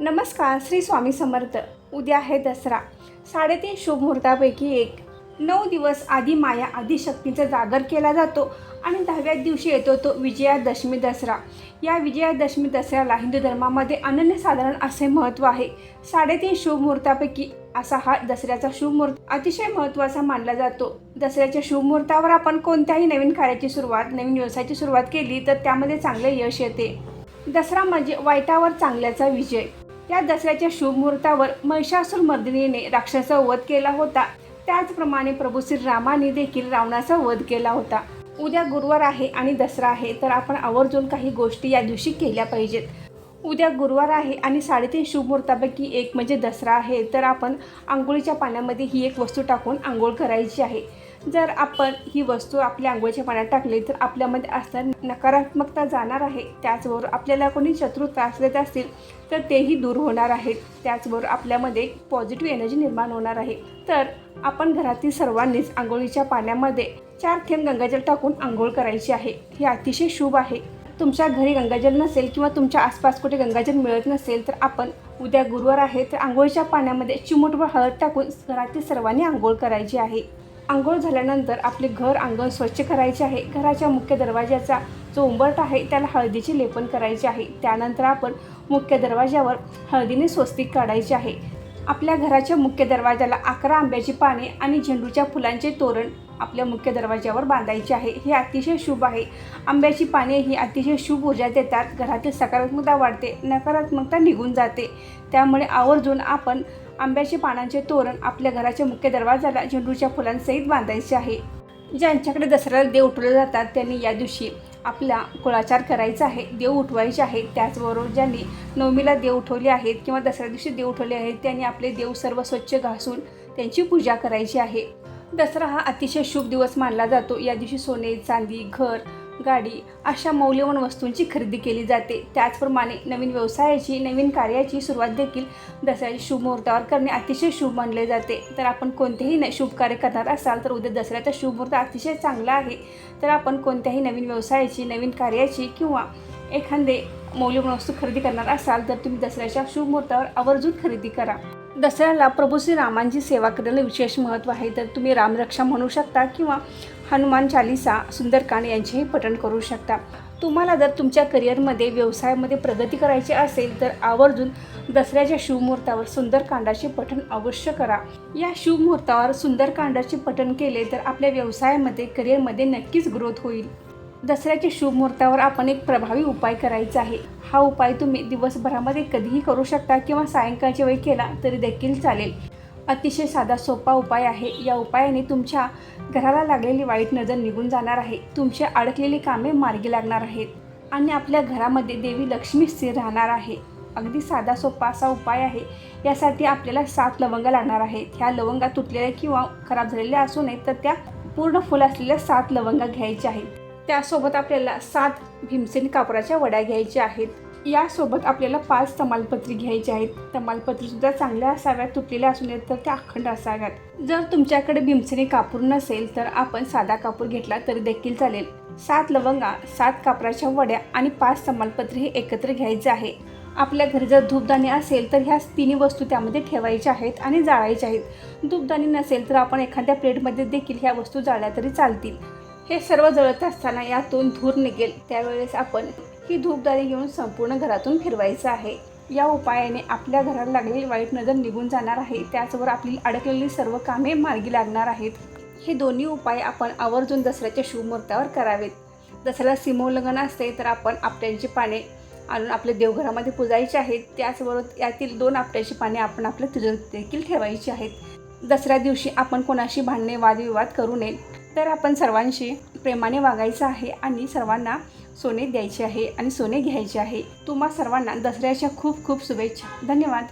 नमस्कार श्री स्वामी समर्थ. उद्या आहे दसरा. साडेतीन शुभ मुहूर्तापैकी एक. नऊ दिवस आधी माया आदिशक्तीचा जागर केला जातो आणि दहाव्या दिवशी येतो तो विजयादशमी दसरा. या विजयादशमी दसऱ्याला हिंदू धर्मामध्ये अनन्यसाधारण असे महत्त्व आहे. साडेतीन शुभ मुहूर्तापैकी असा हा दसऱ्याचा शुभ मुहूर्त. अतिशय महत्त्वाचा मानला जातो. दसऱ्याच्या शुभ मुहूर्तावर आपण कोणत्याही नवीन कार्याची सुरुवात नवीन व्यवसायाची सुरुवात केली तर त्यामध्ये चांगले यश येते. दसरा म्हणजे वाईटावर चांगल्याचा विजय. या दसऱ्याच्या शुभमुहूर्तावर महिषासूर मर्दिनीने राक्षसाचा वध केला होता. त्याचप्रमाणे प्रभू श्रीरामाने देखील रावणाचा वध केला होता. उद्या गुरुवार आहे आणि दसरा आहे तर आपण आवर्जून काही गोष्टी या दिवशी केल्या पाहिजेत. उद्या गुरुवार आहे आणि साडेतीन शुभ मुहूर्तापैकी एक म्हणजे दसरा आहे तर आपण आंघोळीच्या पाण्यामध्ये ही एक वस्तू टाकून आंघोळ करायची आहे. जर आपण ही वस्तू आपल्या आंघोळीच्या पाण्यात टाकली तर आपल्यामध्ये असणारी नकारात्मकता जाणार आहे. त्याचबरोबर आपल्याला कोणी शत्रू त्रास देत असतील तर तेही दूर होणार आहेत. त्याचबरोबर आपल्यामध्ये पॉझिटिव्ह एनर्जी निर्माण होणार आहे. तर आपण घरातील सर्वांनीच आंघोळीच्या पाण्यामध्ये चार थेंब गंगाजल टाकून आंघोळ करायची आहे. हे अतिशय शुभ आहे. तुमच्या घरी गंगाजल नसेल किंवा तुमच्या आसपास कुठे गंगाजल मिळत नसेल तर आपण उद्या गुरुवार आहे तर आंघोळीच्या पाण्यामध्ये चिमूटभर हळद टाकून घरातील सर्वांनी आंघोळ करायची आहे. आंघोळ झाल्यानंतर आपले घर अंगण स्वच्छ करायचे आहे. घराच्या मुख्य दरवाजाचा जो उंबरट आहे त्याला हळदीचे लेपन करायचे आहे. त्यानंतर आपण मुख्य दरवाजावर हळदीने स्वस्तिक काढायचे आहे. आपल्या घराच्या मुख्य दरवाजाला अकरा आंब्याची पाने आणि झेंडूच्या फुलांचे तोरण आपल्या मुख्य दरवाज्यावर बांधायचे आहे. हे अतिशय शुभ आहे. आंब्याची पाने ही अतिशय शुभ ऊर्जा देतात. घरातील सकारात्मकता वाढते नकारात्मकता निघून जाते. त्यामुळे आवर्जून आपण आंब्याचे पानांचे तोरण आपल्या घराच्या मुख्य दरवाजाला झेंडूच्या फुलांसहित बांधायचे आहे. ज्यांच्याकडे दसऱ्याला देव उठवले जातात त्यांनी या दिवशी आपला कुळाचार करायचा आहे. देव उठवायचे आहेत त्याचबरोबर ज्यांनी नवमीला देव उठवले आहेत किंवा दसऱ्या दिवशी देव उठवले आहेत त्यांनी आपले देव सर्व स्वच्छ घासून त्यांची पूजा करायची आहे. दसरा हा अतिशय शुभ दिवस मानला जातो. या दिवशी सोने चांदी घर गाडी अशा मौल्यवान वस्तूंची खरेदी केली जाते. त्याचप्रमाणे नवीन व्यवसायाची नवीन कार्याची सुरुवात देखील दसऱ्याच्या शुभ मुहूर्तावर करणे अतिशय शुभ मानले जाते. तर आपण कोणतेही न शुभ कार्य करणार असाल तर उद्या दसऱ्याचा शुभ मुहूर्त अतिशय चांगला आहे. तर आपण कोणत्याही नवीन व्यवसायाची नवीन कार्याची किंवा एखादे मौल्यवान वस्तू खरेदी करणार असाल तर तुम्ही दसऱ्याच्या शुभ मुहूर्तावर आवर्जून खरेदी करा. दसऱ्याला प्रभू श्री रामांची सेवा करायला विशेष महत्त्व आहे. तर तुम्ही रामरक्षा म्हणू शकता किंवा हनुमान चालिसा सुंदरकांड यांचेही पठण करू शकता. तुम्हाला जर तुमच्या करिअरमध्ये व्यवसायामध्ये प्रगती करायची असेल तर आवर्जून दसऱ्याच्या शुभमुहूर्तावर सुंदरकांडाचे पठण अवश्य करा. या शुभमुहूर्तावर सुंदरकांडाचे पठण केले तर आपल्या व्यवसायामध्ये करिअरमध्ये नक्कीच ग्रोथ होईल. दसऱ्याच्या शुभमुहूर्तावर आपण एक प्रभावी उपाय करायचा आहे. हा उपाय तुम्ही दिवसभरामध्ये कधीही करू शकता किंवा सायंकाळच्या वेळी केला तरी देखील चालेल. अतिशय साधा सोपा उपाय आहे. या उपायाने तुमच्या घराला लागलेली वाईट नजर निघून जाणार आहे. तुमची अडकलेली कामे मार्गी लागणार आहेत. आणि आपल्या घरामध्ये देवी लक्ष्मी स्थिर राहणार आहे. अगदी साधा सोपा असा उपाय आहे. यासाठी आपल्याला सात लवंग लागणार आहेत. ह्या लवंगा तुटलेल्या किंवा खराब झालेल्या असू नयेत तर त्या पूर्ण फुल असलेल्या सात लवंगा घ्यायच्या आहेत. त्यासोबत आपल्याला सात भीमसेन कापडाच्या वड्या घ्यायच्या आहेत. यासोबत आपल्याला पाच तमालपत्री घ्यायची आहेत. तमालपत्रीसुद्धा चांगल्या असाव्यात तुटलेल्या असू नयेत तर त्या अखंड असाव्यात. जर तुमच्याकडे भीमसेनी कापूर नसेल तर आपण साधा कापूर घेतला तरी देखील चालेल. सात लवंगा सात कापराच्या वड्या आणि पाच तमालपत्री हे एकत्र घ्यायचे आहे. आपल्या घरी जर धूपदाणी असेल तर ह्या तिन्ही वस्तू त्यामध्ये ठेवायच्या आहेत आणि जाळायच्या आहेत. धूपदाणी नसेल तर आपण एखाद्या प्लेटमध्ये देखील ह्या वस्तू जाळल्या तरी चालतील. हे सर्व जळत असताना यातून धूर निघेल. त्यावेळेस आपण ही धूपदारी घेऊन संपूर्ण घरातून फिरवायचं आहे. या उपायाने आपल्या घराला लागलेली वाईट नजर निघून जाणार आहे. त्याचबरोबर आपली अडकलेली सर्व कामे मार्गी लागणार आहेत. हे दोन्ही उपाय आपण आवर्जून दसऱ्याच्या शुभमुहूर्तावर करावेत. दसऱ्याला सीमोल्लंघन असते तर आपण आपट्यांची पाने आणून आपल्या देवघरामध्ये पुजायची आहेत. त्याचबरोबर यातील दोन आपट्याची पाने आपण आपल्या तिजोरीत देखील ठेवायची आहेत. दसऱ्या दिवशी आपण कोणाशी भांडणे वादविवाद करू नये. तर आपण सर्वांशी प्रेमाने वागायचं आहे आणि सर्वांना सोने द्यायचे आहे आणि सोने घ्यायचे आहे. तुम्हा सर्वांना दसऱ्याच्या खूप खूप शुभेच्छा. धन्यवाद.